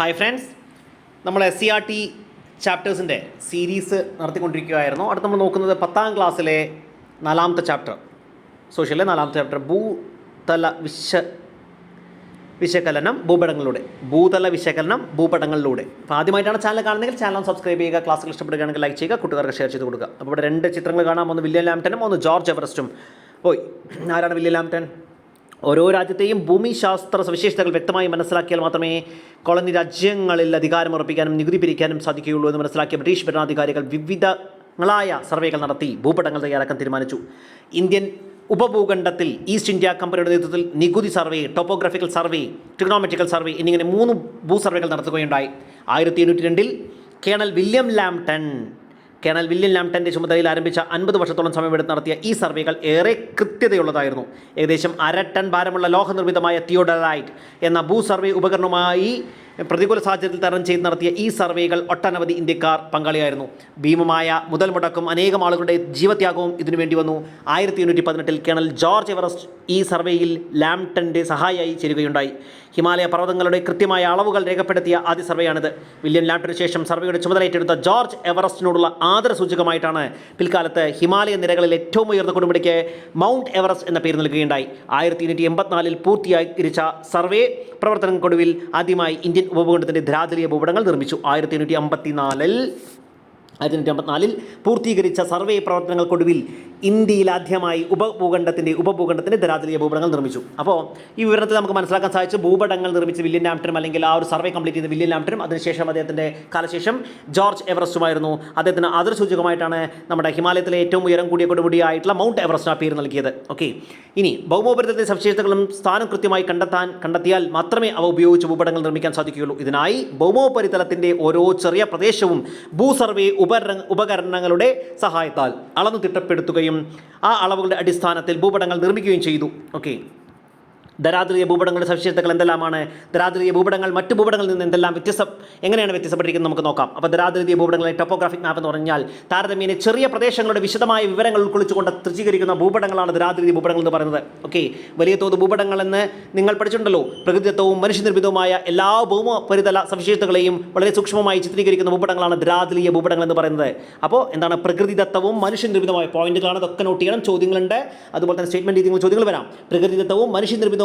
Hi friends നമ്മൾ S C R T ചാപ്റ്റേഴ്സിന്റെ series നടത്തിക്കൊണ്ടിരിക്കുകയായിരുന്നു. അടുത്ത് നമ്മൾ നോക്കുന്നത് പത്താം ക്ലാസ്സിലെ നാലാമത്തെ ചാപ്റ്റർ സോഷ്യലിലെ നാലാമത്തെ ചാപ്റ്റർ ഭൂതല വിശ വിശകലനം ഭൂപടങ്ങളിലൂടെ. ഭൂതല വിശകലനം ഭൂപടങ്ങളിലൂടെ. അപ്പോൾ ആദ്യമായിട്ടാണ് ചാനൽ കാണുന്നതെങ്കിൽ ചാനൽ സബ്സ്ക്രൈബ് ചെയ്യുക. ക്ലാസ്സുകൾ ഇഷ്ടപ്പെടുകയാണെങ്കിൽ ലൈക്ക് ചെയ്യുക. കൂട്ടുകാർക്ക് ഷെയർ ചെയ്ത് കൊടുക്കുക. അപ്പോൾ ഇവിടെ രണ്ട് ചിത്രങ്ങൾ കാണാം. ഒന്ന് വില്യം ലാംപ്റ്റനും ഒന്ന് ജോർജ് എവറസ്റ്റും. പോയി. ആരാണ് വില്യം ലാംപ്ടൺ ഓരോ രാജ്യത്തെയും ഭൂമിശാസ്ത്ര സവിശേഷതകൾ വ്യക്തമായി മനസ്സിലാക്കിയാൽ മാത്രമേ കോളനി രാജ്യങ്ങളിൽ അധികാരം ഉറപ്പിക്കാനും നികുതി പിരിക്കാനും സാധിക്കുകയുള്ളൂ എന്ന് മനസ്സിലാക്കിയ ബ്രിട്ടീഷ് ഭരണാധികാരികൾ വിവിധങ്ങളായ സർവേകൾ നടത്തി ഭൂപടങ്ങൾ തയ്യാറാക്കാൻ തീരുമാനിച്ചു. ഇന്ത്യൻ ഉപഭൂഖണ്ഡത്തിൽ ഈസ്റ്റ് ഇന്ത്യ കമ്പനിയുടെ നേതൃത്വത്തിൽ നികുതി survey topographical survey trigonometrical survey എന്നിങ്ങനെ മൂന്ന് ഭൂസർവേകൾ നടത്തുകയുണ്ടായി. ആയിരത്തി എണ്ണൂറ്റി രണ്ടിൽ Colonel William Lambton Colonel William ലാംപ്ടന്റെ ചുമതലയിൽ ആരംഭിച്ച അൻപത് വർഷത്തോളം സമയമെടുത്ത് നടത്തിയ ഈ സർവേകൾ ഏറെ കൃത്യതയുള്ളതായിരുന്നു. ഏകദേശം അര ടൺ ഭാരമുള്ള ലോഹനിർമ്മിതമായ തിയോഡലൈറ്റ് എന്ന ഭൂ സർവേ ഉപകരണവുമായി പ്രതികൂല സാഹചര്യത്തിൽ തരണം ചെയ്ത് നടത്തിയ ഈ സർവേകൾ ഒട്ടനവധി ഇന്ത്യക്കാർ പങ്കാളിയായിരുന്നു. ഭീമമായ മുതൽ മുടക്കും അനേകം ആളുകളുടെ ജീവത്യാഗവും ഇതിനു വേണ്ടി വന്നു. ആയിരത്തി എണ്ണൂറ്റി പതിനെട്ടിൽ കേണൽ ജോർജ് എവറസ്റ്റ് ഈ സർവേയിൽ ലാംപ്ടന്റെ സഹായിയായി ചേരുകയുണ്ടായി. ഹിമാലയ പർവതങ്ങളുടെ കൃത്യമായ അളവുകൾ രേഖപ്പെടുത്തിയ ആദ്യ സർവേയാണിത്. വില്യം ലാംപ്ടന് ശേഷം സർവേയുടെ ചുമതല ഏറ്റെടുത്ത ജോർജ് എവറസ്റ്റിനോടുള്ള ആദര സൂചകമായിട്ടാണ് പിൽക്കാലത്ത് ഹിമാലയ നിരകളിൽ ഏറ്റവും ഉയർന്ന കൊടുമുടിക്ക് മൗണ്ട് എവറസ്റ്റ് എന്ന പേര് നൽകുകയുണ്ടായി. ആയിരത്തി എണ്ണൂറ്റി എൺപത്തിനാലിൽ പൂർത്തീകരിച്ച സർവേ പ്രവർത്തനങ്ങൾക്കൊടുവിൽ ആദ്യമായി ഇന്ത്യൻ ഉപഭൂഖണ്ഡത്തിന്റെ ധ്രാതലീയ ഭൂപടങ്ങൾ നിർമ്മിച്ചു. ആയിരത്തി അമ്പത്തിനാലിൽ ആയിരത്തി എണ്ണൂറ്റി അമ്പത്തിനാലിൽ പൂർത്തീകരിച്ച സർവേ പ്രവർത്തനങ്ങൾക്കൊടുവിൽ ഇന്ത്യയിൽ ആദ്യമായി ഉപഭൂഖണ്ഡത്തിന്റെ ഉപഭൂഖണ്ഡത്തിന്റെ ധരാതലീയ ഭൂപടങ്ങൾ നിർമ്മിച്ചു. അപ്പോൾ ഈ വിവരണത്തിൽ നമുക്ക് മനസ്സിലാക്കാൻ സാധിച്ചു ഭൂപടങ്ങൾ നിർമ്മിച്ച വില്യം ലാംപ്ടനും അല്ലെങ്കിൽ ആ ഒരു സർവേ കംപ്ലീറ്റ് ചെയ്ത വില്യം ലാംപ്ടനും അതിനുശേഷം അദ്ദേഹത്തിന്റെ കാലശേഷം ജോർജ് എവറസ്റ്റുമായിരുന്നു. അദ്ദേഹത്തിന് ആദരസൂചകമായിട്ടാണ് നമ്മുടെ ഹിമാലയത്തിലെ ഏറ്റവും ഉയരം കൂടിയ കൊടുമുടിയായിട്ടുള്ള മൗണ്ട് എവറസ്റ്റ് ആ പേര് നൽകിയത്. ഓക്കെ. ഇനി ഭൗമോപരിതത്തിന്റെ സവിശേഷതകളും സ്ഥാനം കൃത്യമായി കണ്ടെത്താൻ കണ്ടെത്തിയാൽ മാത്രമേ അവ ഉപയോഗിച്ച് ഭൂപടങ്ങൾ നിർമ്മിക്കാൻ സാധിക്കുകയുള്ളൂ. ഇതിനായി ഭൗമോപരിതലത്തിന്റെ ഓരോ ചെറിയ പ്രദേശവും ഭൂ സർവേ ഉപകരണ ഉപകരണങ്ങളുടെ സഹായത്താൽ അളന്നു തിട്ടപ്പെടുത്തുകയും ആ അളവുകളുടെ അടിസ്ഥാനത്തിൽ ഭൂപടങ്ങൾ നിർമ്മിക്കുകയും ചെയ്തു. ഓക്കെ ധരാതലീയ ഭൂപടങ്ങളുടെ സവിശേഷതകൾ എന്തെല്ലാമാണ്? ധരാതൃയ ഭൂപടങ്ങൾ മറ്റ് ഭൂപടങ്ങളിൽ നിന്ന് എന്തെല്ലാം വ്യത്യസ്ത എങ്ങനെയാണ് വ്യത്യസ്തപ്പെട്ടിരിക്കുന്നത് നമുക്ക് നോക്കാം. അപ്പോൾ ധരാതൃതീയ ഭൂപടങ്ങളെ ടോപ്പോഗ്രാഫിക് മാപ്പ് എന്ന് പറഞ്ഞാൽ താരതമ്യേന ചെറിയ പ്രദേശങ്ങളുടെ വിശദമായ വിവരങ്ങൾ ഉൾക്കൊള്ളിച്ചുകൊണ്ട് സജ്ജീകരിക്കുന്ന ഭൂപടങ്ങളാണ് ധരാതൃതീയ ഭൂപടങ്ങൾ എന്ന് പറയുന്നത്. ഓക്കെ? വലിയ തോത് ഭൂപടങ്ങളെന്ന് നിങ്ങൾ പഠിച്ചിട്ടുണ്ടല്ലോ. പ്രകൃതിദത്തവും മനുഷ്യനിർമ്മിതവുമായ എല്ലാ ഭൗമപരിതല സവിശേഷതകളെയും വളരെ സൂക്ഷ്മമായി ചിത്രീകരിക്കുന്ന ഭൂപടങ്ങളാണ് ദരാദ്രീയ ഭൂപടങ്ങൾ എന്ന് പറയുന്നത്. അപ്പോൾ എന്താണ് പ്രകൃതിദത്തവും മനുഷ്യനിർമ്മിതമായ പോയിന്റുകളാണ്. അതൊക്കെ നോട്ട് ചെയ്യണം. ചോദ്യങ്ങളുണ്ട്. അതുപോലെ തന്നെ സ്റ്റേറ്റ്മെന്റ് രീതിയിൽ ചോദ്യങ്ങൾ വരാം. പ്രകൃതിദത്തവും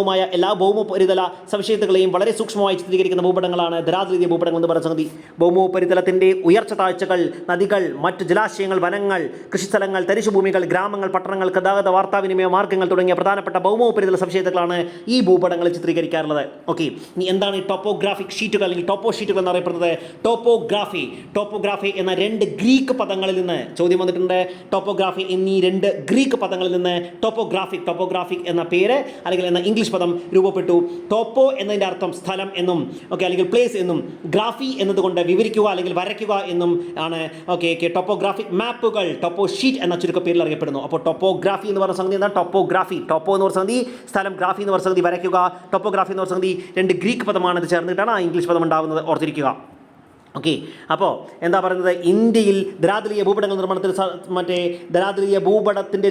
മനുഷ്യനിർമ്മിതവുമായ എല്ലാ ഭൗമോപരിതല സവിശേഷതകളെയും വളരെ സൂക്ഷ്മമായി ചിത്രീകരിക്കുന്ന ഭൂപടങ്ങളാണ് ധരാതൃതീയ ഭൂപടങ്ങൾ എന്ന് പറയുന്ന സംഗതി. ഭൗമോപരിതലത്തിന്റെ ഉയർച്ച താഴ്ചകൾ നദികൾ മറ്റ് ജലാശയങ്ങൾ വനങ്ങൾ കൃഷിസ്ഥലങ്ങൾ തരിശുഭൂമികൾ ഗ്രാമങ്ങൾ പട്ടണങ്ങൾ ഗതാഗത വാർത്താവിനിമയ മാർഗങ്ങൾ തുടങ്ങിയ പ്രധാനപ്പെട്ട ഭൗമോപരിതല സവിശേഷതകളാണ് ഈ ഭൂപടങ്ങളിൽ ചിത്രീകരിക്കാറുള്ളത്. ഓക്കെ ഇനി എന്താണ് ടോപ്പോഗ്രാഫിക് ഷീറ്റുകൾ അല്ലെങ്കിൽ ടോപ്പോ ഷീറ്റുകൾ എന്നറിയപ്പെടുന്നത് ടോപ്പോഗ്രാഫി. ടോപ്പോഗ്രാഫി എന്ന രണ്ട് ഗ്രീക്ക് പദങ്ങളിൽ നിന്ന് ചോദ്യം വന്നിട്ടുണ്ട്. ടോപ്പോഗ്രാഫി എന്നീ രണ്ട് ഗ്രീക്ക് പദങ്ങളിൽ നിന്ന് ടോപ്പോഗ്രാഫിക് ടോപ്പോഗ്രാഫിക് എന്ന പേര് അല്ലെങ്കിൽ എന്ന ഇംഗ്ലീഷ് പദം രൂപപ്പെട്ടു. ടോപ്പോ എന്നതിന്റെ അർത്ഥം സ്ഥലം എന്നും ഓക്കെ അല്ലെങ്കിൽ പ്ലേസ് എന്നും ഗ്രാഫി എന്നതുകൊണ്ട് വിവരിക്കുക അല്ലെങ്കിൽ വരയ്ക്കുക എന്നും ആണ് ഓക്കെ ഓക്കെ ടോപ്പോഗ്രാഫിക് മാപ്പുകൾ ടോപ്പോ ഷീറ്റ് എന്ന ചുരുക്കപ്പേരിൽ അറിയപ്പെടുന്നു. അപ്പോൾ ടോപ്പോഗ്രാഫി എന്ന് പറഞ്ഞ സംഗതി എന്താണ് ടോപ്പോഗ്രാഫി ടോപ്പോ എന്ന് പറഞ്ഞ സംഗതി സ്ഥലം ഗ്രാഫി എന്ന് പറഞ്ഞ സംഗതി വരയ്ക്കുക. ടോപ്പോഗ്രാഫി എന്ന് പറഞ്ഞ സംഗതി രണ്ട് ഗ്രീക്ക് പദമാണ് ഇത് ചേർന്നിട്ടാണ് ആ ഇംഗ്ലീഷ് പദം ഉണ്ടാകുന്നത് ഓർത്തിരിക്കുക. ഓക്കെ അപ്പോൾ എന്താ പറയുന്നത്? ഇന്ത്യയിൽ ദരാദ്രീയ ഭൂപടങ്ങൾ നിർമ്മാണത്തിന് മറ്റേ ദരാദ്രീയ ഭൂപടത്തിന്റെ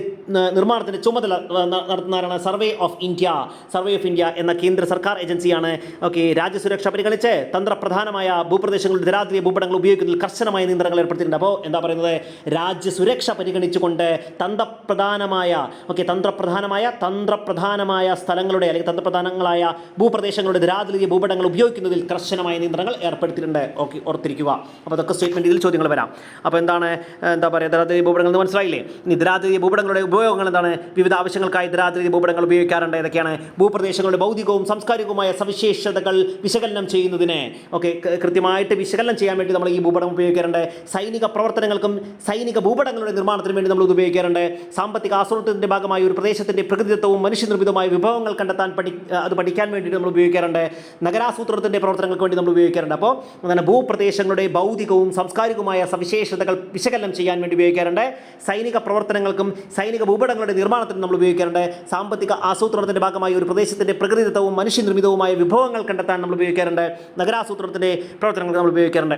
നിർമ്മാണത്തിന്റെ ചുമതല നടത്തുന്നവരാണ് Survey of India Survey of India എന്ന കേന്ദ്ര സർക്കാർ ഏജൻസിയാണ്. ഓക്കെ രാജ്യസുരക്ഷ പരിഗണിച്ച് തന്ത്രപ്രധാനമായ ഭൂപ്രദേശങ്ങളുടെ ദരാദ്രീയ ഭൂപടങ്ങൾ ഉപയോഗിക്കുന്നതിൽ കർശനമായ നിയന്ത്രണങ്ങൾ ഏർപ്പെടുത്തിയിട്ടുണ്ട്. അപ്പോൾ എന്താ പറയുന്നത്? രാജ്യസുരക്ഷ പരിഗണിച്ചുകൊണ്ട് തന്ത്രപ്രധാനമായ ഓക്കെ തന്ത്രപ്രധാനമായ തന്ത്രപ്രധാനമായ സ്ഥലങ്ങളുടെ അല്ലെങ്കിൽ തന്ത്രപ്രധാനങ്ങളായ ഭൂപ്രദേശങ്ങളുടെ ദരാദ്രീയ ഭൂപടങ്ങൾ ഉപയോഗിക്കുന്നതിൽ കർശനമായ നിയന്ത്രണങ്ങൾ ഏർപ്പെടുത്തിയിട്ടുണ്ട്. ഓക്കെ ഓർത്തിരിക്കുക അപ്പോൾ അതൊക്കെ സ്റ്റേറ്റ്മെന്റ് ഇതിൽ ചോദ്യങ്ങൾ വരാം. അപ്പോൾ എന്താണ് എന്താ പറയുക ധരാതലീയ ഭൂപടങ്ങൾ എന്ന് മനസ്സിലായില്ലേ? ഇനി ധരാതലീയ ഭൂപടങ്ങളുടെ ഉപയോഗങ്ങൾ എന്താണ്? വിവിധ ആവശ്യങ്ങൾക്കായി ധരാതലീയ ഭൂപടങ്ങൾ ഉപയോഗിക്കാറുണ്ട്. ഏതൊക്കെയാണ്? ഭൂപ്രദേശങ്ങളുടെ ഭൗതികവും സാംസ്കാരികവുമായ സവിശേഷതകൾ വിശകലനം ചെയ്യുന്നതിന്. ഓക്കെ കൃത്യമായിട്ട് വിശകലനം ചെയ്യാൻ വേണ്ടി നമ്മൾ ഈ ഭൂപടം ഉപയോഗിക്കാറുണ്ട്. സൈനിക പ്രവർത്തനങ്ങൾക്കും സൈനിക ഭൂപടങ്ങളുടെ നിർമ്മാണത്തിനും വേണ്ടി നമ്മൾ ഇത് ഉപയോഗിക്കാറുണ്ട്. സാമ്പത്തിക ആസൂത്രണത്തിന്റെ ഭാഗമായി ഒരു പ്രദേശത്തിന്റെ പ്രകൃതിത്വവും മനുഷ്യനിർമ്മിതമായ വിഭവങ്ങൾ കണ്ടെത്താൻ പഠി അത് പഠിക്കാൻ വേണ്ടിയിട്ട് നമ്മൾ ഉപയോഗിക്കാറുണ്ട്. നഗരാസൂത്രണത്തിന്റെ പ്രവർത്തനങ്ങൾക്ക് വേണ്ടി നമ്മൾ ഉപയോഗിക്കാറുണ്ട്. അപ്പോൾ എന്താണ് ഭൂപ്രദേശങ്ങളുടെ ഭൗതികവും സാംസ്കാരികവുമായ സവിശേഷതകൾ വിശകലനം ചെയ്യാൻ വേണ്ടി ഉപയോഗിക്കാറുണ്ട്. സൈനിക പ്രവർത്തനങ്ങൾക്കും സൈനിക ഭൂപടങ്ങളുടെ നിർമ്മാണത്തിനും നമ്മൾ ഉപയോഗിക്കാറുണ്ട്. സാമ്പത്തിക ആസൂത്രണത്തിന്റെ ഭാഗമായി ഒരു പ്രദേശത്തിന്റെ പ്രകൃതിദത്തവും മനുഷ്യനിർമ്മിതവുമായ വിഭവങ്ങൾ കണ്ടെത്താൻ നമ്മൾ ഉപയോഗിക്കാറുണ്ട്. നഗരാസൂത്രണത്തിന്റെ പ്രവർത്തനങ്ങൾ നമ്മൾ ഉപയോഗിക്കാറുണ്ട്.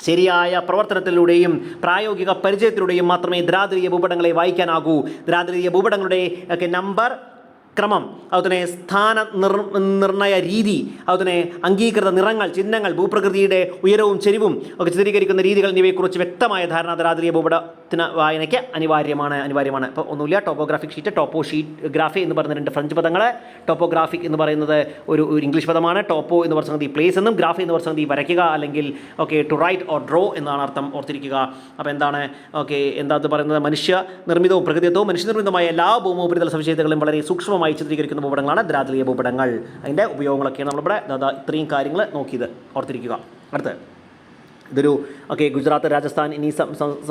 ശരിയായ പ്രവർത്തനത്തിലൂടെയും പ്രായോഗിക പരിചയത്തിലൂടെയും മാത്രമേ ദ്രാദ്രീയ ഭൂപടങ്ങളെ വായിക്കാനാകൂ. ദ്രാദ്രീയ ഭൂപടങ്ങളുടെ ഒക്കെ നമ്പർ ക്രമം. അതുപോലെ സ്ഥാന നിർ നിർണയ രീതി. അതുപോലെ അംഗീകൃത നിറങ്ങൾ ചിഹ്നങ്ങൾ ഭൂപ്രകൃതിയുടെ ഉയരവും ചെരിവും ഒക്കെ ചിത്രീകരിക്കുന്ന രീതികൾ എന്നിവയെക്കുറിച്ച് വ്യക്തമായ ധാരണ ദരാദ്രീയ ഭൂപടത്തിന് വായനയ്ക്ക് അനിവാര്യമാണ് അനിവാര്യമാണ്. ഇപ്പോൾ ഒന്നുമില്ല topographic sheet topo sheet graphy എന്ന് പറയുന്ന രണ്ട് ഫ്രഞ്ച് പദങ്ങൾ ടോപ്പോഗ്രാഫിക് എന്ന് പറയുന്നത് ഒരു ഒരു ഇംഗ്ലീഷ് പദമാണ്. ടോപ്പോ എന്ന് പറയുന്നത് പ്ലേസ് എന്നും ഗ്രാഫി എന്ന് പറയുന്നത് വരയ്ക്കുക അല്ലെങ്കിൽ okay to write or draw എന്നാണ് അർത്ഥം ഓർത്തിരിക്കുക. അപ്പോൾ എന്താണ് ഓക്കെ എന്താ പറയുന്നത്? മനുഷ്യ നിർമ്മിതവും പ്രകൃതിത്വവും മനുഷ്യനിർമ്മിതമായ എല്ലാ ഭൂമോപരിതല സവിശേഷതകളും വളരെ സൂക്ഷ്മമായി ചിത്രീകരിക്കുന്ന ഭൂപടങ്ങളാണ് ദ്രാതലീയ ഭൂപടങ്ങൾ. അതിന്റെ ഉപയോഗങ്ങളൊക്കെയാണ് നമ്മളിവിടെ ഇത്രയും കാര്യങ്ങൾ നോക്കിയത്. ഓർത്തിരിക്കുക. അടുത്ത്. ഇതൊരു ഓക്കെ ഗുജറാത്ത് രാജസ്ഥാൻ എന്നീ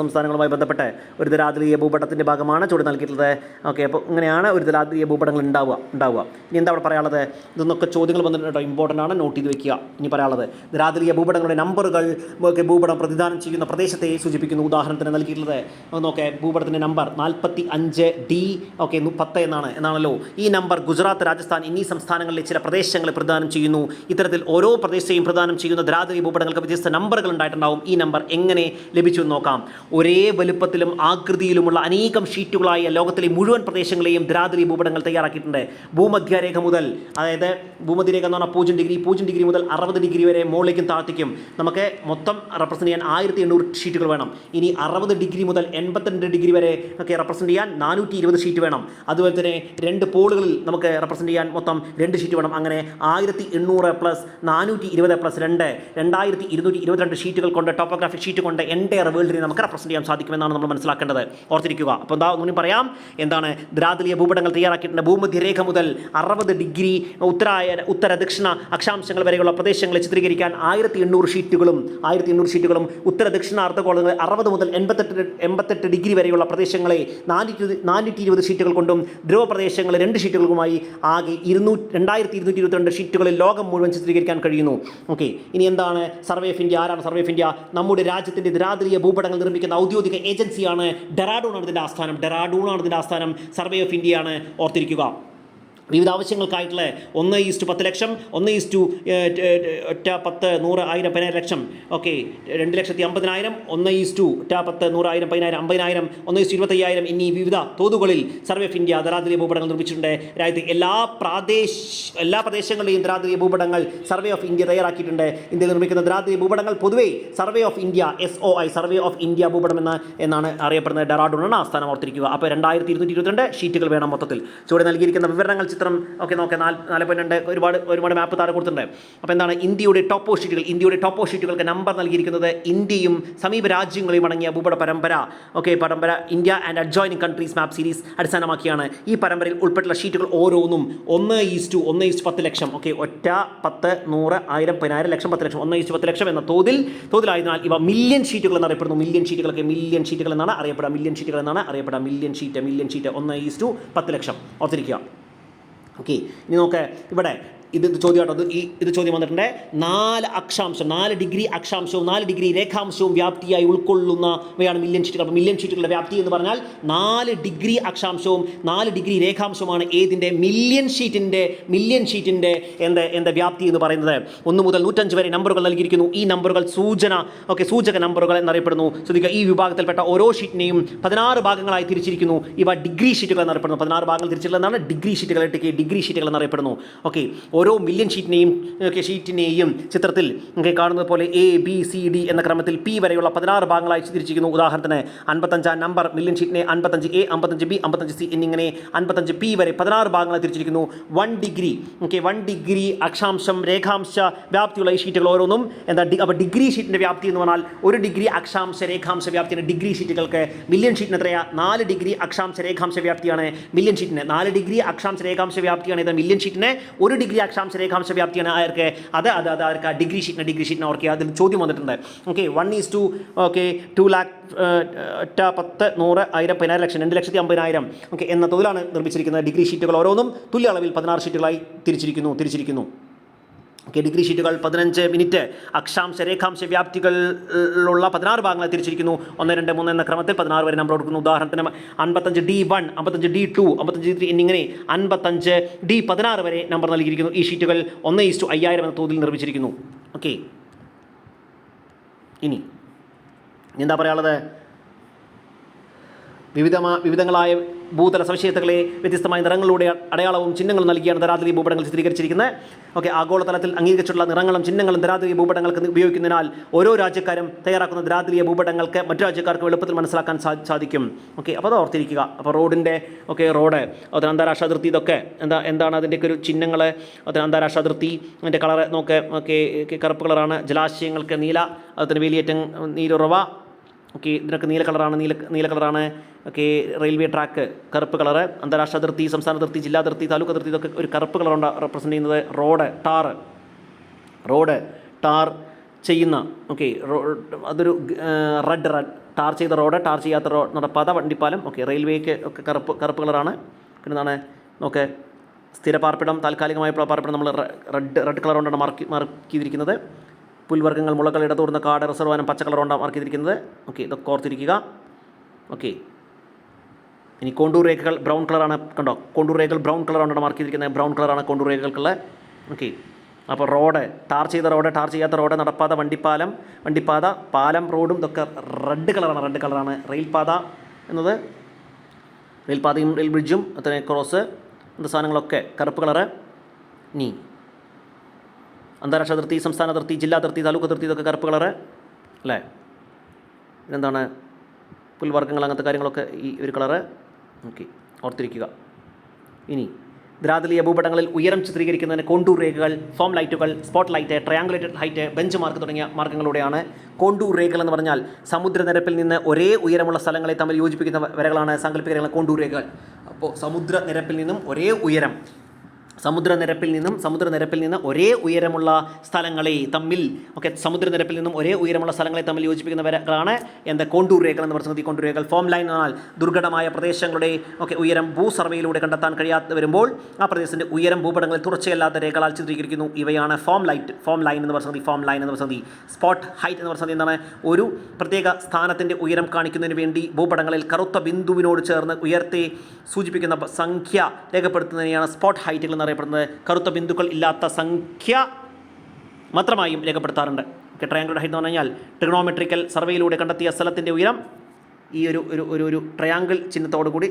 സംസ്ഥാനങ്ങളുമായി ബന്ധപ്പെട്ട് ഒരു ദരാദ്രീയ ഭൂപടത്തിന്റെ ഭാഗമാണ് ചുവട് നൽകിയിട്ടുള്ളത്. ഓക്കെ അപ്പോൾ ഇങ്ങനെയാണ് ഒരു ദരാദ്രീയ ഭൂപടങ്ങൾ ഉണ്ടാവുക ഉണ്ടാവുക. ഇനി എന്താ അവിടെ പറയാനുള്ളത്? ഇതൊന്നൊക്കെ ചോദ്യങ്ങൾ വന്നിട്ടുണ്ട് ഇമ്പോർട്ടന്റ് ആണ് നോട്ട് ചെയ്ത് വെക്കുക. ഇനി പറയാനുള്ളത് ദരാദ്രീയ ഭൂപടങ്ങളുടെ നമ്പറുകൾ ഒക്കെ ഭൂപടം പ്രതിദാനം ചെയ്യുന്ന പ്രദേശത്തെ സൂചിപ്പിക്കുന്ന ഉദാഹരണത്തിന് നൽകിയിട്ടുള്ളത്. നോക്കെ ഭൂപടത്തിന്റെ നമ്പർ നാൽപ്പത്തി അഞ്ച് ഡി ഓക്കെ പത്ത് എന്നാണ് എന്നാണല്ലോ. ഈ നമ്പർ ഗുജറാത്ത് രാജസ്ഥാൻ എന്നീ സംസ്ഥാനങ്ങളിലെ ചില പ്രദേശങ്ങളെ പ്രദാനം ചെയ്യുന്നു. ഇത്തരത്തിൽ ഓരോ പ്രദേശത്തെയും പ്രദാനം ചെയ്യുന്ന ദരാദ്രീയ ഭൂപടങ്ങൾക്ക് വ്യത്യസ്ത നമ്പറുകൾ ഉണ്ടായിട്ടുണ്ടാവും. ഈ നമ്പർ എങ്ങനെ ലഭിച്ചു എന്ന് നോക്കാം. ഒരേ വലുപ്പത്തിലും ആകൃതിയിലുമുള്ള അനേകം ഷീറ്റുകളായ ലോകത്തിലെ മുഴുവൻ പ്രദേശങ്ങളെയും ദ്രാദ്രി ഭൂപടങ്ങൾ തയ്യാറാക്കിയിട്ടുണ്ട്. ഭൂമധ്യരേഖ മുതൽ അതായത് ഭൂമധ്യരേഖ എന്ന് പറഞ്ഞാൽ പൂജ്യം ഡിഗ്രി പൂജ്യം ഡിഗ്രി മുതൽ അറുപത് ഡിഗ്രി വരെ മുകളിലേക്കും താഴ്ത്തിക്കും നമുക്ക് മൊത്തം റെപ്രസെന്റ് ചെയ്യാൻ ആയിരത്തി എണ്ണൂറ് ഷീറ്റുകൾ വേണം. ഇനി അറുപത് ഡിഗ്രി മുതൽ എൺപത്തിരണ്ട് ഡിഗ്രി വരെ ഒക്കെ റെപ്രസെന്റ് ചെയ്യാൻ നാനൂറ്റി ഇരുപത് ഷീറ്റ് വേണം. അതുപോലെ തന്നെ രണ്ട് പോളുകളിൽ നമുക്ക് റെപ്രസെന്റ് ചെയ്യാൻ മൊത്തം രണ്ട് ഷീറ്റ് വേണം. അങ്ങനെ ആയിരത്തി എണ്ണൂറ് പ്ലസ് നാനൂറ്റി ഇരുപത് പ്ലസ് രണ്ട് രണ്ടായിരത്തി ഇരുന്നൂറ്റി ഇരുപത്തിരണ്ട് ഷീറ്റുകൾ കൊണ്ട് ടോപ്പോഗ്രാഫിക് ഷീറ്റ് കൊണ്ട് എന്റയർ വേൾഡിനെ നമുക്ക് റെപ്രസെന്റ് ചെയ്യാൻ സാധിക്കുമെന്നാണ് നമ്മൾ മനസ്സിലാക്കേണ്ടത്. ഓർത്തിരിക്കുക. അപ്പോൾ എന്താ ഒന്നും പറയാം. എന്താണ് ദ്രാതിലിയ ഭൂപടങ്ങൾ തയ്യാറാക്കിയിട്ടുണ്ട്. ഭൂമധ്യരേഖ മുതൽ അറുപത് ഡിഗ്രി ഉത്തരായ ഉത്തര ദക്ഷിണ അക്ഷാംശങ്ങൾ വരെയുള്ള പ്രദേശങ്ങളെ ചിത്രീകരിക്കാൻ ആയിരത്തി എണ്ണൂറ് ഷീറ്റുകളും ആയിരത്തി എണ്ണൂറ് ഷീറ്റുകളും ഉത്തര ദക്ഷിണ അർദ്ധഗോളങ്ങൾ അറുപത് മുതൽ എൺപത്തെട്ട് എൺപത്തെട്ട് ഡിഗ്രി വരെയുള്ള പ്രദേശങ്ങളെ നാനൂറ്റി നാനൂറ്റി ഇരുപത് ഷീറ്റുകൾ കൊണ്ടും ധ്രുവ പ്രദേശങ്ങൾ രണ്ട് ഷീറ്റുകളുമായി ആകെ ഇരുന്നൂറ്റി രണ്ടായിരത്തി ഇരുന്നൂറ്റി ഇരുപത്തിരണ്ട് ഷീറ്റുകളിൽ ലോകം മുഴുവൻ ചിത്രീകരിക്കാൻ കഴിയുന്നു. ഓക്കെ. ഇനി എന്താണ് സർവേ ഓഫ് ഇന്ത്യ? ആരാണ് സർവേ ഓഫ് ഇന്ത്യ നമ്മുടെ രാജ്യത്തിന്റെ ദ്രാതരീയ ഭൂപടങ്ങൾ നിർമ്മിക്കുന്ന ഔദ്യോഗിക ഏജൻസിയാണ് ഡെറാഡൂൺ ആണ് ഇതിന്റെ ആസ്ഥാനം. ഡെറാഡൂൺ ആണ് ഇതിന്റെ ആസ്ഥാനം സർവേ ഓഫ് ഇന്ത്യയാണ് ഓർത്തിരിക്കുക. വിവിധ ആവശ്യങ്ങൾക്കായിട്ടുള്ള ഒന്ന് ഈസ്റ്റു പത്ത് ലക്ഷം ഒന്ന് ഈസ്റ്റു ഒറ്റ പത്ത് നൂറ് ആയിരം പതിനായിരം ലക്ഷം. ഓക്കെ രണ്ട് ലക്ഷത്തി അമ്പതിനായിരം ഒന്ന് ഈസ്റ്റു ഒറ്റ പത്ത് നൂറായിരം പതിനായിരം അമ്പതിനായിരം ഒന്ന് ഈസ്റ്റു ഇരുപത്തയ്യായിരം എന്നീ വിവിധ തോതുകളിൽ സർവേ ഓഫ് ഇന്ത്യ ദരാദ്രീയ ഭൂപടങ്ങൾ നിർമ്മിച്ചിട്ടുണ്ട്. രാജ്യത്തെ എല്ലാ പ്രാദേശ എല്ലാ പ്രദേശങ്ങളിലെയും ദരാദ്രീയ ഭൂപടങ്ങൾ സർവേ ഓഫ് ഇന്ത്യ തയ്യാറാക്കിയിട്ടുണ്ട്. ഇന്ത്യയിൽ നിർമ്മിക്കുന്ന ദരാദ്രീയ ഭൂപടങ്ങൾ പൊതുവേ Survey of India S O I Survey of India ഭൂപടം എന്ന എന്നാണ് അറിയപ്പെടുന്നത്. ഡെറാഡൂണാണ് ആസ്ഥാനം ഓർത്തിരിക്കുക. അപ്പോൾ രണ്ടായിരത്തി ഇരുന്നൂറ്റി ഇരുപത്തിരണ്ട് ഷീറ്റുകൾ വേണം മൊത്തത്തിൽ. ചുവടെ നൽകിയിരിക്കുന്ന വിവരണങ്ങൾ ചിത്രം ഒക്കെ നോക്കാം നാല് നാല് പോയിന്റ് രണ്ട് ഒരുപാട് ഒരുപാട് മാപ്പ് താഴെ കൊടുത്തിട്ടുണ്ട്. അപ്പോൾ എന്താണ്? ഇന്ത്യയുടെ ടോപ്പ് ഷീറ്റുകൾ ഇന്ത്യയുടെ ടോപ്പ് ഷീറ്റുകൾക്ക് നമ്പർ നൽകിയിരിക്കുന്നത് ഇന്ത്യയും സമീപ രാജ്യങ്ങളെയും അടങ്ങിയ ഭൂപട പരമ്പര. ഓക്കെ പരമ്പര India and adjoining countries map series അടിസ്ഥാനമാക്കിയാണ് ഈ പരമ്പരയിൽ ഉൾപ്പെട്ടുള്ള ഷീറ്റുകൾ ഓരോന്നും ഒന്ന് ഈസ്റ്റു ഒന്ന് ഈസ്റ്റ് പത്ത് ലക്ഷം. ഓക്കെ ഒറ്റ പത്ത് നൂറ് ആയിരം പതിനായിരം ലക്ഷം പത്ത് ലക്ഷം ഒന്ന് ഈസ്റ്റ് പത്ത് ലക്ഷം എന്ന തോതിൽ തോതിലായതിനാൽ ഇവ മില്യൺ ഷീറ്റുകൾ എന്നറിയപ്പെടുന്നു. മില്യൺ ഷീറ്റുകളൊക്കെ മില്യൺ ഷീറ്റുകൾ എന്നാണ് അറിയപ്പെടുക. മില്യൺ ഷീറ്റുകൾ എന്നാണ് അറിയപ്പെടുക. മില്യൺ ഷീറ്റ് മില്യൺ ഷീറ്റ് ഒന്ന് ഈസ്റ്റു പത്ത് ലക്ഷം. ഓർത്തിരിക്കുക. ഓക്കെ ഇനി നോക്ക് ഇവിടെ ഇത് ചോദ്യം കേട്ടോ ഇത് ഈ ഇത് ചോദ്യം വന്നിട്ടുണ്ട്. നാല് അക്ഷാംശം നാല് ഡിഗ്രി അക്ഷാംശവും നാല് ഡിഗ്രി രേഖാംശവും വ്യാപ്തിയായി ഉൾക്കൊള്ളുന്നവയാണ് മില്യൺ ഷീറ്റുകൾ അപ്പോൾ മില്യൺ ഷീറ്റുകളുടെ വ്യാപ്തി എന്ന് പറഞ്ഞാൽ നാല് ഡിഗ്രി അക്ഷാംശവും നാല് ഡിഗ്രി രേഖാംശവുമാണ് ഏതിന്റെ മില്യൺ ഷീറ്റിന്റെ മില്യൺ ഷീറ്റിന്റെ എന്താ എന്താ വ്യാപ്തി എന്ന് പറയുന്നത്. ഒന്ന് മുതൽ നൂറ്റഞ്ച് വരെ നമ്പറുകൾ നൽകിയിരിക്കുന്നു. ഈ നമ്പറുകൾ സൂചന ഓക്കെ സൂചക നമ്പറുകൾ എന്നറിയപ്പെടുന്നു. ശ്രദ്ധിക്കുക ഈ വിഭാഗത്തിൽപ്പെട്ട ഓരോ ഷീറ്റിനെയും പതിനാറ് ഭാഗങ്ങളായി തിരിച്ചിരിക്കുന്നു. ഇവ ഡിഗ്രി ഷീറ്റുകൾ എന്നറിയപ്പെടുന്നു. പതിനാറ് ഭാഗങ്ങൾ തിരിച്ചിട്ടുള്ളതാണ് ഡിഗ്രി ഷീറ്റുകൾ ഡിഗ്രി ഷീറ്റുകൾ എന്നറിയപ്പെടുന്നു. ഓക്കെ ഓരോ മില്യൺ ഷീറ്റിനെയും ഒക്കെ ഷീറ്റിനെയും ചിത്രത്തിൽ കാണുന്നത് പോലെ എ ബി സി ഡി എന്ന ക്രമത്തിൽ പി വരെയുള്ള പതിനാറ് ഭാഗങ്ങളായി ചിത്രിച്ചിരിക്കുന്നു ഉദാഹരണത്തിന് അൻപത്തഞ്ചാം നമ്പർ മില്യൺ ഷീറ്റിനെ അൻപത്തഞ്ച് എ അമ്പത്തഞ്ച് ബി അമ്പത്തഞ്ച് സി എന്നിങ്ങനെ അൻപത്തഞ്ച് പി വരെ പതിനാറ് ഭാഗങ്ങളായി തിരിച്ചിരിക്കുന്നു. One degree okay one degree അക്ഷാംശം രേഖാംശ വ്യാപ്തിയുള്ള ഈ ഷീറ്റുകൾ ഓരോന്നും. എന്താ അപ്പോൾ ഡിഗ്രി ഷീറ്റിന്റെ വ്യാപ്തി എന്ന് പറഞ്ഞാൽ ഒരു ഡിഗ്രി അക്ഷാംശ രേഖാംശ വ്യാപ്തിയുടെ ഡിഗ്രി ഷീറ്റുകൾക്ക് മില്യൺ ഷീറ്റിന് എത്രയാ? നാല് ഡിഗ്രി അക്ഷാംശ രേഖാംശ വ്യാപ്തിയാണ് മില്യൺ ഷീറ്റിന് നാല് ഡിഗ്രി അക്ഷാംശ രേഖാംശ വ്യാപ്തിയാണ് ഇത് മില്യൺ ഷീറ്റിന് ഒരു ഡിഗ്രി അക്ഷാംശ രേഖാംശ വ്യാപ്തിയാണ് ആർക്ക് അത് അത് അത് ആർക്ക് ഡിഗ്രി ഷീറ്റിന് ഡിഗ്രി ഷീറ്റിന് ഓർക്കുക അതിൽ ചോദ്യം വന്നിട്ടുണ്ട്. Okay one is to okay to lakh ഒറ്റ പത്ത് നൂറ് ആയിരം പതിനായിരം ലക്ഷം രണ്ട് ലക്ഷത്തി അമ്പതിനായിരം. ഓക്കെ എന്ന തോതിലാണ് നിർമ്മിച്ചിരിക്കുന്നത്. ഡിഗ്രി ഷീറ്റുകൾ ഓരോന്നും തുല്യ അളവിൽ പതിനാറ് ഷീറ്റുകളായി തിരിച്ചിരിക്കുന്നു തിരിച്ചിരിക്കുന്നു. ഡിഗ്രി ഷീറ്റുകൾ പതിനഞ്ച് മിനിറ്റ് അക്ഷാംശ രേഖാംശ വ്യാപ്തികളിലുള്ള പതിനാറ് ഭാഗങ്ങൾ തിരിച്ചിരിക്കുന്നു. ഒന്ന് രണ്ട് മൂന്ന് എന്ന ക്രമത്തിൽ പതിനാറ് വരെ നമ്പർ കൊടുക്കുന്നു. ഉദാഹരണത്തിന് അൻപത്തഞ്ച് ഡി വൺ അമ്പത്തഞ്ച് ഡി ടു അമ്പത്തഞ്ച് ത്രീ എന്നിങ്ങനെ അൻപത്തഞ്ച് ഡി പതിനാറ് വരെ നമ്പർ നൽകിയിരിക്കുന്നു. ഈ ഷീറ്റുകൾ ഒന്ന് ഈസ്റ്റു അയ്യായിരം എന്ന തോതിൽ നിർമ്മിച്ചിരിക്കുന്നു. ഓക്കെ ഇനി എന്താ പറയാനുള്ളത്? വിവിധമാ വിവിധങ്ങളായ ഭൂതല സവിശേഷതകളെ വ്യത്യസ്തമായ നിറങ്ങളുടെ അടയാളവും ചിഹ്നങ്ങളും നൽകിയാണ് ധരാത്രി ഭൂപടങ്ങൾ ചിത്രീകരിച്ചിരിക്കുന്നത്. ഓക്കെ ആഗോളതലത്തിൽ അംഗീകരിച്ചിട്ടുള്ള നിറങ്ങളും ചിഹ്നങ്ങളും ധരാത്രി ഭൂപടങ്ങൾക്ക് ഉപയോഗിക്കുന്നതിനാൽ ഓരോ രാജ്യക്കാരും തയ്യാറാക്കുന്ന ധരാത്രിയ ഭൂപടങ്ങൾക്ക് മറ്റു രാജ്യക്കാർക്ക് എളുപ്പത്തിൽ മനസ്സിലാക്കാൻ സാധിക്കും. ഓക്കെ അപ്പോൾ അത് ഓർത്തിരിക്കുക. അപ്പോൾ റോഡിന്റെ ഓക്കെ റോഡ് അതിന് അന്താരാഷ്ട്ര അതിർത്തി ഇതൊക്കെ എന്താ എന്താണ് അതിന്റെയൊക്കെ ഒരു ചിഹ്നങ്ങൾ അതിന് അന്താരാഷ്ട്ര അതിർത്തി അതിന്റെ കളർ നോക്കെ ഓക്കെ കറുപ്പ് കളറാണ് ജലാശയങ്ങൾക്ക് നീല അതിന് വേലിയേറ്റം നീലുറവ ഓക്കെ ഇതിനൊക്കെ നീല കളറാണ് നീല നീല കളറാണ് ഓക്കെ റെയിൽവേ ട്രാക്ക് കറുപ്പ് കളറ് അന്താരാഷ്ട്ര അതിർത്തി സംസ്ഥാന അതിർത്തി ജില്ലാ അതിർത്തി താലൂക്ക് അതിർത്തി ഇതൊക്കെ ഒരു കറുപ്പ് കളറുണ്ട് റെപ്രസെന്റ് ചെയ്യുന്നത്. റോഡ് ടാർ റോഡ് ടാർ ചെയ്യുന്ന ഓക്കെ അതൊരു റെഡ് റെഡ് ടാർ ചെയ്ത റോഡ് ടാർ ചെയ്യാത്ത റോഡ് നടപ്പാത വണ്ടിപ്പാലം ഓക്കെ റെയിൽവേക്ക് ഒക്കെ കറുപ്പ് കറുപ്പ് കളറാണ്. പിന്നെ എന്താണ് സ്ഥിര പാർപ്പിടം താൽക്കാലികമായ പാർപ്പിടം നമ്മൾ റെഡ് റെഡ് കളർ കൊണ്ടാണ് മാർക്ക് മാർക്ക് ചെയ്തിരിക്കുന്നത്. പുൽവർഗങ്ങൾ മുളകൾ ഇടതൂർന്ന കാട് റിസർവാനം പച്ചക്കളർ പച്ച കളർ കൊണ്ടാണ് മാർക്ക് ചെയ്തിരിക്കുന്നത് ഓക്കെ ഇതൊക്കെ ഓർത്തിരിക്കുക. ഓക്കെ. ഇനി കോണ്ടൂർ രേഖകൾ ബ്രൗൺ കളറാണ് കണ്ടോ? കോണ്ടൂർ രേഖകൾ ബ്രൗൺ കളറാണ് മാർക്ക് ചെയ്തിരിക്കുന്നത് ബ്രൗൺ കളറാണ് കോണ്ടൂർ രേഖകൾക്കുള്ള. ഓക്കെ. അപ്പോൾ റോഡ് ടാർ ചെയ്ത റോഡ് ടാർ ചെയ്യാത്ത റോഡ് നടപ്പാത വണ്ടിപ്പാലം വണ്ടിപ്പാത പാലം റോഡും ഇതൊക്കെ റെഡ് കളറാണ് റെഡ് കളറാണ്. റെയിൽപാത എന്നത് റെയിൽപാതയും റെയിൽ ബ്രിഡ്ജും അത്രയും ക്രോസ് അങ്ങനത്തെ സാധനങ്ങളൊക്കെ കറുപ്പ് കളറ്. ഇനി അന്താരാഷ്ട്ര അതിർത്തി സംസ്ഥാന അതിർത്തി ജില്ലാ അതിർത്തി താലൂക്ക് അതിർത്തി ഇതൊക്കെ കറുപ്പ് കളറ് അല്ലേ? പിന്നെന്താണ് പുൽവർഗങ്ങൾ അങ്ങനത്തെ കാര്യങ്ങളൊക്കെ ഈ ഒരു കളറ്. ഓക്കെ ഓർത്തിരിക്കുക. ഇനി ദ്രാതലീയ ഭൂപടങ്ങളിൽ ഉയരം ചിത്രീകരിക്കുന്നതിന് കോണ്ടൂർ രേഖകൾ ഫോം ലൈറ്റുകൾ spot height triangulated height bench mark തുടങ്ങിയ മാർഗങ്ങളിലൂടെയാണ് കോണ്ടൂർ രേഖകൾ എന്ന് പറഞ്ഞാൽ സമുദ്രനിരപ്പിൽ നിന്ന് ഒരേ ഉയരമുള്ള സ്ഥലങ്ങളെ തമ്മിൽ യോജിപ്പിക്കുന്ന വരകളാണ് സാങ്കല്പിക രേഖകൾ കോണ്ടൂർ രേഖകൾ. അപ്പോൾ സമുദ്രനിരപ്പിൽ നിന്നും ഒരേ ഉയരം സമുദ്രനിരപ്പിൽ നിന്നും സമുദ്രനിരപ്പിൽ നിന്ന് ഒരേ ഉയരമുള്ള സ്ഥലങ്ങളെ തമ്മിൽ ഓക്കെ സമുദ്രനിരപ്പിൽ നിന്നും ഒരേ ഉയരമുള്ള സ്ഥലങ്ങളെ തമ്മിൽ യോജിപ്പിക്കുന്നവരാണ് എന്താ കോണ്ടൂർ രേഖകൾ എന്ന് പറയുന്നത് കോണ്ടൂർ രേഖകൾ ഫോം ലൈൻ എന്നാൽ ദുർഘടമായ പ്രദേശങ്ങളുടെ ഒക്കെ ഉയരം ഭൂ സർവേയിലൂടെ കണ്ടെത്താൻ കഴിയാതെ വരുമ്പോൾ ആ പ്രദേശത്തിന്റെ ഉയരം ഭൂപടങ്ങളിൽ തുടർച്ചയല്ലാത്ത രേഖകളാൽ ചിത്രീകരിക്കുന്നു. ഇവയാണ് ഫോം ലൈറ്റ് ഫോം ലൈൻ എന്ന് പറയുന്നത് ഫോം ലൈൻ എന്ന് പറയുന്നത് സ്പോട്ട് ഹൈറ്റ് എന്ന് പറയുന്നത് എന്താണ്? ഒരു പ്രത്യേക സ്ഥാനത്തിന്റെ ഉയരം കാണിക്കുന്നതിന് വേണ്ടി ഭൂപടങ്ങളിൽ കറുത്ത ബിന്ദുവിനോട് ചേർന്ന് ഉയർത്തെ സൂചിപ്പിക്കുന്ന സംഖ്യ രേഖപ്പെടുത്തുന്നതിനെയാണ് സ്പോട്ട് ഹൈറ്റുകൾ എന്നറിയപ്പെടുന്നത് കറുത്ത ബിന്ദുക്കൾ ഇല്ലാത്ത സംഖ്യ മാത്രമായും രേഖപ്പെടുത്താറുണ്ട്. ഓക്കെ ട്രയാങ്കിൾ ഹൈറ്റ് എന്ന് പറഞ്ഞു കഴിഞ്ഞാൽ ട്രിഗണോമെട്രിക്കൽ സർവേയിലൂടെ കണ്ടെത്തിയ സ്ഥലത്തിന്റെ ഉയരം ഈ ഒരു ഒരു ഒരു ഒരു ട്രയാങ്കിൾ ചിഹ്നത്തോടുകൂടി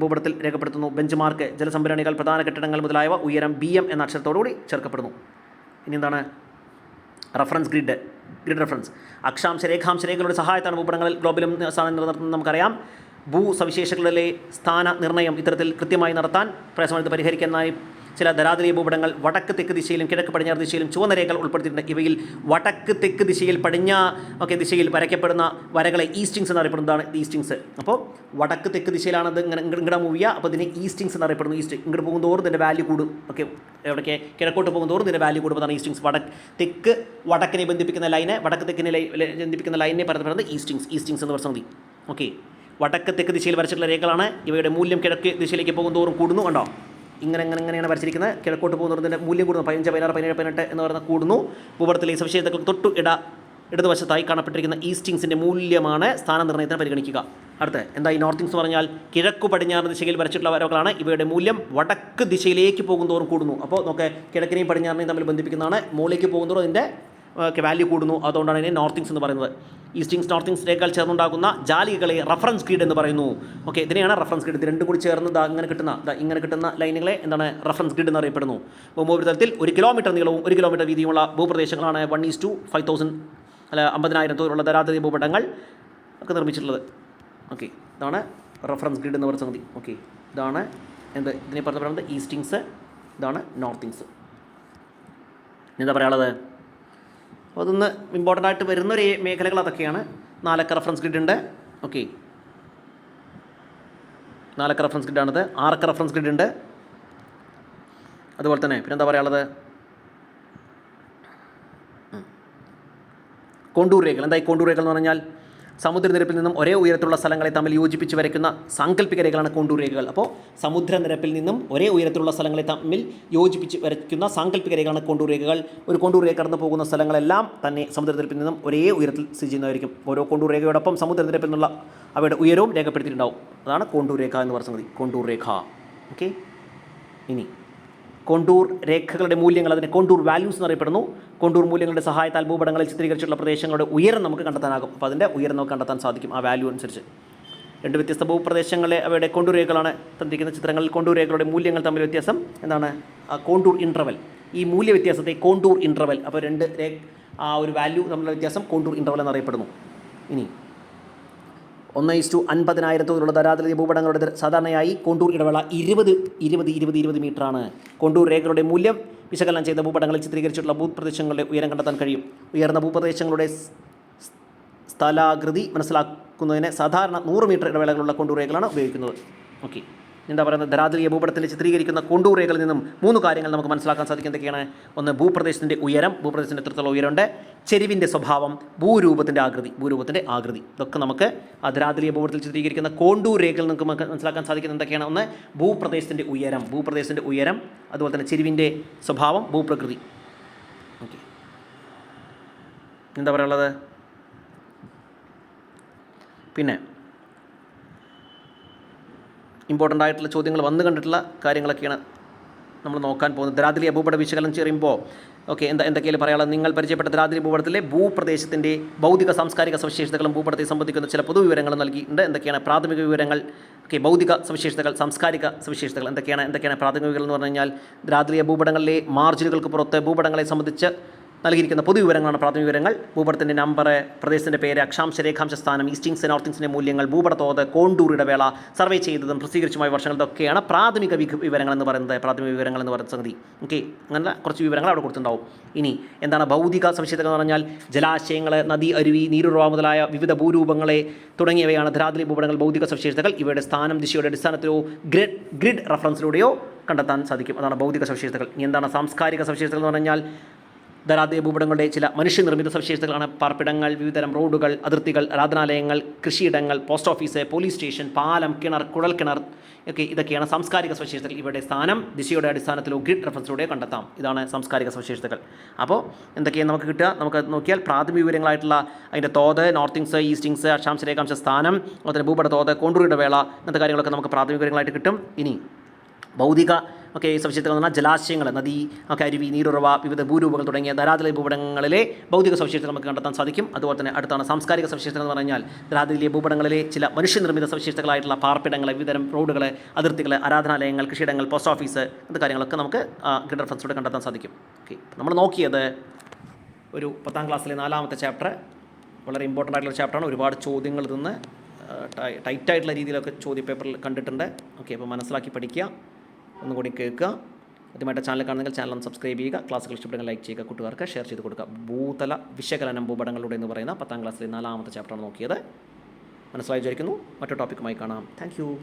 ഭൂപടത്തിൽ രേഖപ്പെടുത്തുന്നു. ബെഞ്ച് മാർക്ക് ജലസംഭരണികൾ പ്രധാന കെട്ടിടങ്ങൾ മുതലായവ ഉയരം ബി എം എന്ന അക്ഷരത്തോടുകൂടി ചേർക്കപ്പെടുന്നു. ഇനി എന്താണ്? റഫറൻസ് ഗ്രിഡ് ഗ്രിഡ് റഫറൻസ് അക്ഷാംശ രേഖാംശ രേഖകളുടെ സഹായത്താണ് ഭൂപടങ്ങളിൽ ഗ്ലോബലും സ്ഥാനം നിലനിർത്തുന്നത് നമുക്കറിയാം. ഭൂ സവിശേഷതകളിലെ സ്ഥാന നിർണയം ഇത്തരത്തിൽ കൃത്യമായി നടത്താൻ പ്രയാസമായിട്ട് പരിഹരിക്കാനായി ചില ധരാതലീയ ഭൂപടങ്ങൾ വടക്ക് തെക്ക് ദിശയിലും കിഴക്ക് പടിഞ്ഞാറ് ദിശയിലും ചുവന്ന രേഖകൾ ഉൾപ്പെടുത്തിയിട്ടുണ്ട്. ഇവയിൽ വടക്ക് തെക്ക് ദിശയിൽ പടിഞ്ഞാ ഒക്കെ ദിശയിൽ വരയ്ക്കപ്പെടുന്ന വരകളെ ഈസ്റ്റിങ്സ് എന്നറിയപ്പെടുന്നതാണ് ഈസ്റ്റിങ്സ് അപ്പോൾ വടക്ക് തെക്ക് ദിശയിലാണത് ഇങ്ങനെ ഇങ്ങനെ മൂവിയ അപ്പോൾ ഇതിനെ ഈസ്റ്റിങ്സ് എന്നറിയപ്പെടുന്നു. ഈസ്റ്റ് ഇങ്ങോട്ട് പോകുന്തോറും ഇതിന്റെ വാല്യൂ കൂടും. ഓക്കെ എവിടേക്ക്? കിഴക്കോട്ട് പോകുന്തോറും ഇതിന്റെ വാല്യൂ കൂടുമ്പോൾ ഈസ്റ്റിങ്സ് വടക്ക് തെക്ക് വടക്കിനെ ബന്ധിപ്പിക്കുന്ന ലൈനെ വടക്ക് തെക്കിനെ ബന്ധിപ്പിക്കുന്ന ലൈനിനെ പറയുന്നത് ഈസ്റ്റിങ്സ് ഈസ്റ്റിങ്സ് എന്ന് പറഞ്ഞാൽ മതി. ഓക്കെ വടക്ക് തെക്ക് ദിശയിൽ വരച്ചിട്ടുള്ള രേഖകളാണ്. ഇവയുടെ മൂല്യം കിഴക്ക് ദിശയിലേക്ക് പോകുന്നതോറും കൂടുന്നു. കണ്ടോ? ഇങ്ങനെ ഇങ്ങനെ ഇങ്ങനെയാണ് വരച്ചിരിക്കുന്നത്. കിഴക്കോട്ട് പോകുന്നതിന്റെ മൂല്യം കൂടുന്നു. പതിനഞ്ച് പതിനാറ് പതിനേഴ് പതിനെട്ട് എന്ന് പറയുന്ന കൂടുന്നു. ഭൂപടത്തിലെ സവിശേഷതകൾ തൊട്ടു ഇട ഇടതുവശത്തായി കാണപ്പെട്ടിരിക്കുന്ന ഈസ്റ്റിങ്സിന്റെ മൂല്യമാണ് സ്ഥാനനിർണയത്തിന് പരിഗണിക്കുക. അടുത്ത് എന്താ ഈ നോർത്തിങ്സ് പറഞ്ഞാൽ കിഴക്കു പടിഞ്ഞാറ് ദിശയിൽ വരച്ചിട്ടുള്ള വരവുകളാണ് ഇവയുടെ മൂല്യം വടക്ക് ദിശയിലേക്ക് പോകുന്നതോറും കൂടുന്നു. അപ്പോൾ നോക്കെ കിഴക്കിനെയും പടിഞ്ഞാറിനെയും തമ്മിൽ ബന്ധിപ്പിക്കുന്നതാണ്. മുകളിലേക്ക് പോകുന്നതോറും അതിന്റെ വാല്യൂ കൂടുന്നു. അതുകൊണ്ടാണ് ഇതിനെ നോർത്തിങ്സ് എന്ന് പറയുന്നത്. ഈസ്റ്റിങ്സ് നോർത്തിങ്സ് രേഖകൾ ചേർന്നുണ്ടാകുന്ന ജാലികകളെ റഫറൻസ് ഗ്രിഡ് എന്ന് പറയുന്നു. ഓക്കെ ഇതിനെയാണ് റഫറൻസ് ഗ്രിഡ് ഇത് രണ്ടും കൂടി ചേർന്ന് ദാ ഇങ്ങനെ കിട്ടുന്ന ഇങ്ങനെ കിട്ടുന്ന ലൈനുകളെ എന്താണ് റഫറൻസ് ഗ്രിഡ് എന്നറിയപ്പെടുന്നു. ഭൂമോപരിതലത്തിൽ ഒരു കിലോമീറ്റർ നീളവും ഒരു കിലോമീറ്റർ വീതിയുമുള്ള ഭൂപ്രദേശങ്ങളാണ് one is to five thousand അല്ല അമ്പതിനായിരം തോതിലുള്ള ധരാതരി ഭൂപടങ്ങൾ ഒക്കെ നിർമ്മിച്ചിട്ടുള്ളത്. ഓക്കെ ഇതാണ് റഫറൻസ് ഗ്രിഡ് എന്ന് പറഞ്ഞ സംഗതി. ഓക്കെ ഇതാണ് എന്ത്? ഇതിനെ പറഞ്ഞ പറയുന്നത് ഈസ്റ്റിങ്സ് ഇതാണ് നോർത്തിങ്സ് എന്താ പറയാനുള്ളത്? അപ്പോൾ അതൊന്ന് ഇമ്പോർട്ടന്റ് ആയിട്ട് വരുന്ന ഒരു മേഖലകൾ അതൊക്കെയാണ്. നാലക്ക റഫറൻസ് ഗ്രിഡ് ഉണ്ട്. ഓക്കെ നാലക്ക റെഫറൻസ് ഗ്രിഡാണത് ആറക്ക റഫറൻസ് ഗ്രിഡ് ഉണ്ട്. അതുപോലെ തന്നെ പിന്നെന്താ പറയാനുള്ളത്. കോണ്ടൂർ രേഖകൾ. എന്തായി കോണ്ടൂർ രേഖകൾ എന്ന് പറഞ്ഞാൽ? സമുദ്രനിരപ്പിൽ നിന്നും ഒരേ ഉയരത്തിലുള്ള സ്ഥലങ്ങളെ തമ്മിൽ യോജിപ്പിച്ച് വരയ്ക്കുന്ന സാങ്കല്പിക രേഖകളാണ് കോണ്ടൂർ രേഖകൾ. അപ്പോൾ സമുദ്രനിരപ്പിൽ നിന്നും ഒരേ ഉയരത്തിലുള്ള സ്ഥലങ്ങളെ തമ്മിൽ യോജിപ്പിച്ച് വരയ്ക്കുന്ന സാങ്കല്പിക രേഖകളാണ് കോണ്ടൂർ രേഖകൾ. ഒരു കോണ്ടൂർ രേഖ കടന്നു പോകുന്ന സ്ഥലങ്ങളെല്ലാം തന്നെ സമുദ്രനിരപ്പിൽ നിന്നും ഒരേ ഉയരത്തിൽ സ്ഥിതി ചെയ്യുന്നതായിരിക്കും. ഓരോ കോണ്ടൂർ രേഖയോടൊപ്പം സമുദ്രനിരപ്പിൽ നിന്നുള്ള അവയുടെ ഉയരവും രേഖപ്പെടുത്തിയിട്ടുണ്ടാവും. അതാണ് കോണ്ടൂർ രേഖ എന്ന് പറഞ്ഞ മതി കോണ്ടൂർ രേഖ. ഓക്കെ ഇനി കോണ്ടൂർ രേഖകളുടെ മൂല്യങ്ങൾ അതിനെ കോണ്ടൂർ വാല്യൂസ് എന്നറിയപ്പെടുന്നു. കോണ്ടൂർ മൂല്യങ്ങളുടെ സഹായത്താൽ ഭൂപടങ്ങളിൽ ചിത്രീകരിച്ചിട്ടുള്ള പ്രദേശങ്ങളുടെ ഉയരം നമുക്ക് കണ്ടെത്താനാകും. അപ്പോൾ അതിന്റെ ഉയരം നമുക്ക് കണ്ടെത്താൻ സാധിക്കും ആ വാല്യൂ അനുസരിച്ച്. രണ്ട് വ്യത്യസ്ത ഭൂപ്രദേശങ്ങളെ അവയുടെ കോണ്ടൂർ രേഖകളാണ് തന്നിരിക്കുന്ന ചിത്രങ്ങളിൽ കോണ്ടൂർ രേഖകളുടെ മൂല്യങ്ങൾ തമ്മിൽ വ്യത്യാസം. എന്താണ്? ആ കോണ്ടൂർ ഇന്റർവൽ ഈ മൂല്യ വ്യത്യാസത്തെ കോണ്ടൂർ ഇന്റർവൽ അപ്പോൾ രണ്ട് രേ ആ ഒരു വാല്യൂ തമ്മിലുള്ള വ്യത്യാസം കോണ്ടൂർ ഇന്റർവൽ എന്നറിയപ്പെടുന്നു. ഇനി ഒന്ന് ഇസ്റ്റു അൻപതിനായിരം തോതിലുള്ള ധരാതല ഭൂപടങ്ങളുടെ സാധാരണയായി കോണ്ടൂർ ഇടവേള ഇരുപത് ഇരുപത് ഇരുപത് ഇരുപത് മീറ്ററാണ്. കോണ്ടൂർ രേഖകളുടെ മൂല്യം വിശകലനം ചെയ്ത ഭൂപടങ്ങളിൽ ചിത്രീകരിച്ചിട്ടുള്ള ഭൂപ്രദേശങ്ങളുടെ ഉയരം കണ്ടെത്താൻ കഴിയും. ഉയർന്ന ഭൂപ്രദേശങ്ങളുടെ സ്ഥലാകൃതി മനസ്സിലാക്കുന്നതിന് സാധാരണ നൂറ് മീറ്റർ ഇടവേളകളുള്ള കൊണ്ടൂർ രേഖകളാണ് ഉപയോഗിക്കുന്നത്. ഓക്കെ. എന്താ പറയുന്നത്? ധരാതലീയ ഭൂപടത്തിൽ ചിത്രീകരിക്കുന്ന കോണ്ടൂർ നിന്നും മൂന്ന് കാര്യങ്ങൾ നമുക്ക് മനസ്സിലാക്കാൻ സാധിക്കും. എന്തൊക്കെയാണ്? ഒന്ന് ഭൂപ്രദേശത്തിന്റെ ഉയരം ഭൂപ്രദേശത്തിന്റെ എത്രത്തോളം ഉയരമുണ്ട്? ചെരിവിന്റെ സ്വഭാവം ഭൂരൂപത്തിന്റെ ആകൃതി ഭൂരൂപത്തിന്റെ ആകൃതി. ഇതൊക്കെ നമുക്ക് ധരാതലീയ ഭൂപടത്തിൽ ചിത്രീകരിക്കുന്ന കോണ്ടൂർ രേഖകളിൽ നമുക്ക് മനസ്സിലാക്കാൻ സാധിക്കുന്നത് എന്തൊക്കെയാണ്? ഒന്ന് ഭൂപ്രദേശത്തിന്റെ ഉയരം ഭൂപ്രദേശത്തിന്റെ ഉയരം അതുപോലെ തന്നെ ചെരിവിന്റെ സ്വഭാവം ഭൂപ്രകൃതി. ഓക്കെ. എന്താ പറയുള്ളത് പിന്നെ ഇമ്പോർട്ടന്റ് ആയിട്ടുള്ള ചോദ്യങ്ങൾ വന്നു കണ്ടിട്ടുള്ള കാര്യങ്ങളൊക്കെയാണ് നമ്മൾ നോക്കാൻ പോകുന്നത്. ദ്രാദ്രി ഭൂപട വിശകലനം ചെയ്യുമ്പോൾ ഓക്കെ എന്താ എന്തൊക്കെയാണ് പറയാനുള്ളത്? നിങ്ങൾ പരിചയപ്പെട്ട ദ്രാദ്രി ഭൂപടത്തിലെ ഭൂപ്രദേശത്തിന്റെ ഭൗതിക സാംസ്കാരിക സവിശേഷതകളും ഭൂപടത്തെ സംബന്ധിക്കുന്ന ചില പൊതുവിവരങ്ങൾ നൽകിയിട്ടുണ്ട്. എന്തൊക്കെയാണ് പ്രാഥമിക വിവരങ്ങൾ? ഓക്കെ ഭൗതിക സവിശേഷതകൾ സാംസ്കാരിക സവിശേഷതകൾ എന്തൊക്കെയാണ്? എന്തൊക്കെയാണ് പ്രാഥമിക വിവരങ്ങൾ എന്ന് പറഞ്ഞു കഴിഞ്ഞാൽ ദ്രാദ്രിയ ഭൂപടങ്ങളിലെ മാർജിനുകൾക്ക് പുറത്ത് ഭൂപടങ്ങളെ സംബന്ധിച്ച് നൽകിയിരിക്കുന്ന പൊതുവിവരങ്ങളാണ് പ്രാഥമിക വിവരങ്ങൾ. ഭൂപടത്തിന്റെ നമ്പർ പ്രദേശത്തിന്റെ പേര് അക്ഷാംശ രേഖാംശ സ്ഥാനം ഈസ്റ്റിങ്സ് നോർത്തിങ്സിന്റെ മൂല്യങ്ങൾ ഭൂപട തോത് കോണ്ടൂർ ഇടവേള സർവേ ചെയ്തതും പ്രസിദ്ധീകരിച്ചുമായ വർഷങ്ങളൊക്കെയാണ് പ്രാഥമിക വിവരങ്ങൾ എന്ന് പറയുന്നത് പ്രാഥമിക വിവരങ്ങൾ എന്ന് പറയുന്ന സംഗതി. ഓക്കെ അങ്ങനെ കുറച്ച് വിവരങ്ങൾ അവിടെ കൊടുത്തിട്ടുണ്ടാവും. ഇനി എന്താണ് ഭൗതിക സവിശേഷതകൾ എന്ന് പറഞ്ഞാൽ ജലാശയങ്ങൾ നദി അരുവി നീരുറവ മുതലായ വിവിധ ഭൂരൂപങ്ങളെ തുടങ്ങിയവയാണ് ധരാതിലി ഭൂപടങ്ങൾ ഭൗതിക സവിശേഷതകൾ. ഇവയുടെ സ്ഥാനം ദിശയുടെ അടിസ്ഥാനത്തിലോ ഗ്രിഡ് ഗ്രിഡ് റഫറൻസിലൂടെയോ കണ്ടെത്താൻ സാധിക്കും. അതാണ് ഭൗതിക സവിശേഷതകൾ. ഇനി എന്താണ് സാംസ്കാരിക സവിശേഷതകൾ എന്ന് പറഞ്ഞാൽ ധരാതീയ ഭൂപടങ്ങളുടെ ചില മനുഷ്യനിർമ്മിത സവിശേഷതകളാണ് പാർപ്പിടങ്ങൾ വിവിധതരം റോഡുകൾ അതിർത്തികൾ ആരാധനാലയങ്ങൾ കൃഷിയിടങ്ങൾ പോസ്റ്റ് ഓഫീസ് പോലീസ് സ്റ്റേഷൻ പാലം കിണർ കുഴൽ കിണർ ഒക്കെ ഇതൊക്കെയാണ് സാംസ്കാരിക സവിശേഷതകൾ. ഇവരുടെ സ്ഥാനം ദിശയുടെ അടിസ്ഥാനത്തിലോ ഗ്രിഡ് റെഫറൻസിലൂടെ കണ്ടെത്താം. ഇതാണ് സാംസ്കാരിക സവിശേഷതകൾ. അപ്പോൾ എന്തൊക്കെയാണ് നമുക്ക് കിട്ടുക? നമുക്ക് നോക്കിയാൽ പ്രാഥമിക വിവരങ്ങളായിട്ടുള്ള അതിന്റെ തോത് നോർത്തിങ്സ് ഈസ്റ്റിങ്സ് അക്ഷാംശ രേഖാംശ സ്ഥാനം അതുപോലെ ഭൂപട തോത് കോണ്ടൂരിയുടെ വേള ഇങ്ങനത്തെ കാര്യങ്ങളൊക്കെ നമുക്ക് പ്രാഥമിക വിവരങ്ങളായിട്ട് കിട്ടും. ഇനി ഭൗതിക ഒക്കെ സവിശേഷതകൾ എന്ന് പറഞ്ഞാൽ ജലാശയങ്ങൾ നദി ഒക്കെ അരുവി നീരുറവ വിവിധ ഭൂരൂപങ്ങൾ തുടങ്ങിയ ധരാതല ഭൂപടങ്ങളിലെ ഭൗതിക സവിശേഷതകൾ നമുക്ക് കണ്ടെത്താൻ സാധിക്കും. അതുപോലെ തന്നെ അടുത്താണ് സാംസ്കാരിക സവിശേഷതകൾ എന്ന് പറഞ്ഞാൽ ധരാതലീയ ഭൂപടങ്ങളിലെ ചില മനുഷ്യനിർമ്മിത സവിശേഷതകളായിട്ടുള്ള പാർപ്പിടങ്ങൾ വിവിധതരം റോഡുകൾ അതിർത്തികൾ ആരാധനാലയങ്ങൾ കൃഷിയിടങ്ങൾ പോസ്റ്റ് ഓഫീസ് അത് കാര്യങ്ങളൊക്കെ നമുക്ക് ഗ്രിഡ് റെഫറൻസിലൂടെ കണ്ടെത്താൻ സാധിക്കും. ഓക്കെ. നമ്മൾ നോക്കിയത് ഒരു പത്താം ക്ലാസ്സിലെ നാലാമത്തെ ചാപ്റ്റർ വളരെ ഇമ്പോർട്ടന്റ് ആയിട്ടുള്ള ചാപ്റ്ററാണ് ഒരുപാട് ചോദ്യങ്ങൾ നിന്ന് ടൈറ്റായിട്ടുള്ള രീതിയിലൊക്കെ ചോദ്യ പേപ്പറിൽ കണ്ടിട്ടുണ്ട്. ഓക്കെ. അപ്പോൾ മനസ്സിലാക്കി പഠിക്കുക. ഒന്നുകൂടി കേൾക്കുക. ആദ്യമായിട്ട് ചാനൽ കാണുന്നെങ്കിൽ ചാനൽ ഒന്ന് സബ്സ്ക്രൈബ് ചെയ്യുക. ക്ലാസ്സുകൾ ഇഷ്ടപ്പെടുന്ന ലൈക്ക് ചെയ്യുക. കൂട്ടുകാർക്ക് ഷെയർ ചെയ്ത് കൊടുക്കുക. ഭൂതല വിശകലനം ഭൂപടങ്ങളുടെ എന്ന് പറയുന്ന പത്താം ക്ലാസ്സിലെ നാലാമത്തെ ചാപ്റ്ററാണ് നോക്കിയത്. മനസ്സിലായി വിചാരിക്കുന്നു. മറ്റൊരു ടോപ്പിക്കുമായി കാണാം. താങ്ക്